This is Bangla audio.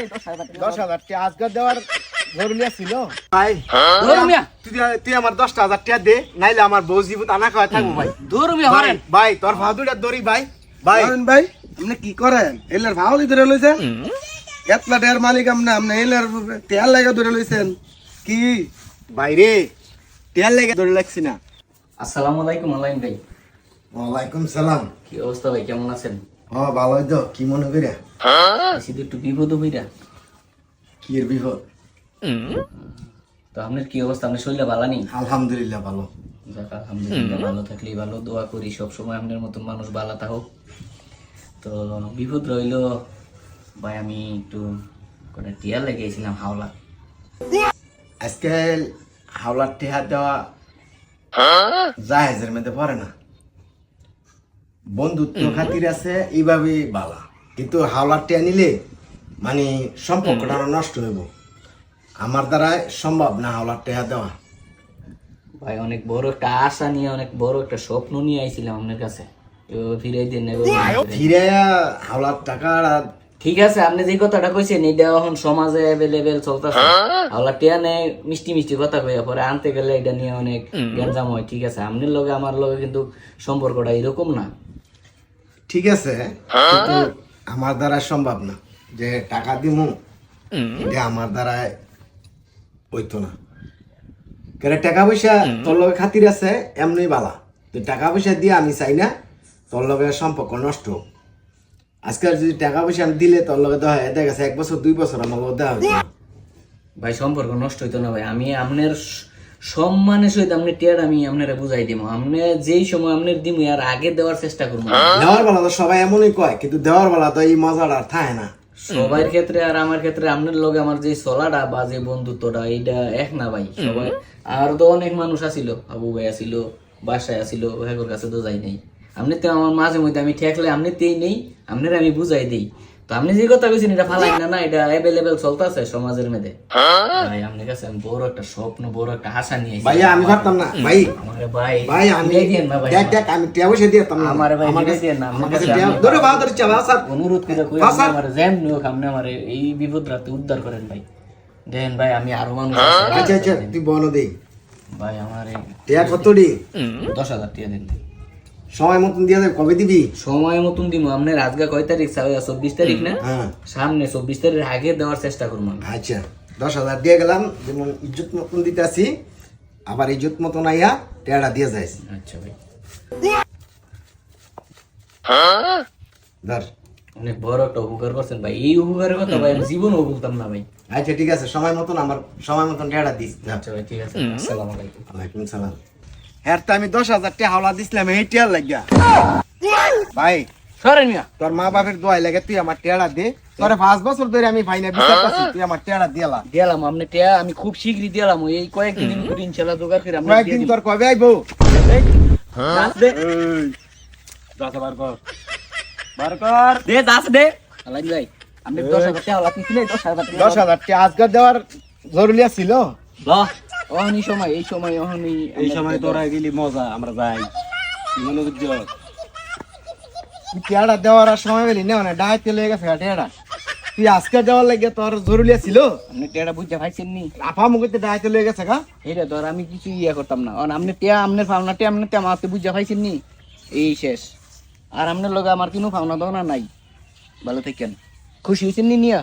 নেই দশ হাজার টাকা। দশ হাজার টাকা আজকে দেওয়ার জরুরি ছিল। ভাই ধরো তুই তুই আমার দশটা হাজার টাকা দে নাইলে আমার বউ জীবন আনা খাওয়া থাকব ভাই। ধরো হরেন। ভাই তোর ভাদুটা দড়ি ভাই। ভাই ভাই আপনি কি করেন? এলার ভাও ধরে লইছেন এতলা ডের মালিক আপনি আপনি এলার তেল লাগা ধরে লইছেন। কি? ভাই রে তেল লেগে দড়ি লাগছি না। আসসালামু আলাইকুম আলাইন ভাই। ওয়ালাইকুম সালাম। কি অবস্থা ভাই কেমন আছেন? হ ভালোই তো কি মনে করে শুধু একটু বিপদ হইরা। কি এর বিপদ? তো আপনার কি অবস্থা? আপনার শরীরে ভালো নেই? আলহামদুলিল্লাহ ভালো। যাক আলহামদুলিল্লাহ ভালো থাকলেই ভালো। দোয়া করি সব সময় আপনার মতন মানুষ ভালো থাকুক। তো বিপদ রইল ভাই আমি একটু করে টিয়া লেগেছিলাম হাওলা। আজকে হাওলার টেহা দেওয়া জাহেজের মধ্যে পড়ে না। বন্ধুত্ব খাতির আছে এইভাবে বালা। কিন্তু হাওলার টেহা নিলে মানে সম্পর্কটা আরও নষ্ট হইব। আমার দ্বারা সম্ভব না হাওলার টেহা দেওয়া। ভাই অনেক বড় একটা আশা নিয়ে অনেক বড় একটা স্বপ্ন নিয়ে আইছিলাম আপনার কাছে। তো ফিরে দিয়ে নেব ফিরে হাওলার টাকা আর ঠিক আছে আপনি যে কথাটা কইছেন এটা এখন সমাজে অ্যাভেলেবেল চলতেছে। আল্লাহ টিয়া নেই মিষ্টি মিষ্টি কথা কইয়া পরে আনতে গেলে এটা নিয়ে অনেক গ্যাঞ্জাম হয় ঠিক আছে? আপনার লগে আমার লগে কিন্তু সম্পর্কটা এরকম না। ঠিক আছে কিন্তু আমার দ্বারা সম্ভব না। যে টাকা দিমু এটা আমার দ্বারা হইতো না। কেন টাকা পয়সা তোর লগে খাতির আছে এমনি বালা। তো টাকা পয়সা দিয়ে আমি চাই না তোর লগে সম্পর্ক নষ্ট। আজকাল যদি টাকা পয়সা আমি দিলে তোর লগে দেওয়া হয় দেখা গেছে এক বছর দুই বছর আমার হইতো ভাই সম্পর্ক নষ্ট হইতো না ভাই। আমি আপনার সম্মানের সহিত আপনি টিয়ার আমি আপনারা বুঝাই দিব আপনি যেই সময় আপনার দিব আর আগে দেওয়ার চেষ্টা করব দেওয়ার বেলা তো সবাই এমনই কয় কিন্তু দেওয়ার বেলা তো এই মজাটা আর থাকে না। সবার ক্ষেত্রে আর আমার ক্ষেত্রে আপনার লগে আমার যে চলাটা বা যে বন্ধুত্বটা এইটা এক না ভাই। সবাই আর তো অনেক মানুষ আছিল আবু ভাই আছিল বাসায় আছিল ভাইগোর কাছে তো যাই নাই। আপনি তো আমার মাঝে মধ্যে আমি ঠেকলে আপনি তেই নেই আপনার আমি বুঝাই দিই। তো আপনি যে কথা কইছেন এটা ফালাই না না এটা অ্যাভেলেবেল চলতেছে সমাজের মধ্যে ভাই আপনার কাছে আমি বড় একটা স্বপ্ন বড় একটা আশা নিয়ে। ভাইয়া আমি পারতাম না ভাই আমারে ভাই ভাই আমি না ভাই। দেখ দেখ আমি দিতাম না। আমারে ভাই আমার দিয়ে না, আমার কাছে ধরে ধরে চাবা স্যার অনুরোধ করে কই হ্যাঁ, আমার জ্যাম আপনি আমার এই বিপদ রাতে উদ্ধার করেন ভাই। দেন ভাই আমি আরও মানুষ আছে। আচ্ছা আচ্ছা তুই বনো দে। ভাই আমার টাকা কত দি? দশ হাজার টাকা দেন। সময় মতন দিয়ে দেবে কবে দিবি? সময় মতন দিব আপনার আজকে কয় তারিখ? চব্বিশ তারিখ না? হ্যাঁ। সামনে চব্বিশ তারিখ আগে দেওয়ার চেষ্টা করব আচ্ছা দশ হাজার দিয়ে গেলাম যেমন ইজ্জত মতন দিতে আসি আবার ইজ্জত মতন আইয়া টেয়ারা দিয়ে যাইস। আচ্ছা ভাই। ধর। অনেক বড় একটা উপকার করছেন ভাই। এই উপকারের কথা ভাই আমি জীবনও বলতাম না ভাই। আচ্ছা ঠিক আছে সময় মতন আমার সময় মতন টেয়ারা দিস আচ্ছা ভাই ঠিক আছে। আসসালামু আলাইকুম। ওয়ালাইকুম সালাম। হ্যাঁ তো আমি দশ হাজার টাকা হাওলা দিছিলাম এই টিয়ার লাগিয়া। ভাই সরেন মিয়া। তোর মা বাপের দোয়াই লাগে তুই আমার টেয়ারা দে। তোরে পাঁচ বছর ধরে আমি ভাই না বিচার করছি তুই আমার টেয়ারা দিয়ালা। দিলাম আপনি টিয়া আমি খুব শীঘ্রই দিলাম এই কয়েকদিন করে ইনশাল্লাহ জোগাড় করে আমরা কয়েকদিন তোর কবে আইবো? দশ বার কর। বার কর। দে দাস দে। আলাই দশ হাজার টাকা লাগি ছিল দশ হাজার টাকা দশ হাজার টাকা আজকে দেওয়ার জরুরি ছিল বাহ অহন এই সময় এই সময় অহন এই সময় তোরা গেলি মজা আমরা যাই। মনে বুঝছ তুই দেওয়ার আর সময় পেলি না মানে ডাহাইতে লেগে গেছে টেয়ারা তুই আজকে দেওয়ার লাগে তোর জরুরি ছিল? আপনি টিয়াটা বুঝতে পারছেন নি? আফা মুখে ডাহাইতে লেগে গেছে কা এটা আর আমি কিছু ইয়ে করতাম না। কারণ আপনি টিয়া আপনার ফাউনা টিয়া আপনি টিয়া আমাকে বুঝতে পাইছেন নি? এই শেষ। আর আপনার লগে আমার কোনো ফাউনা দাওনা নাই। ভালো থাকেন। খুশি হয়েছেন নি নিয়া?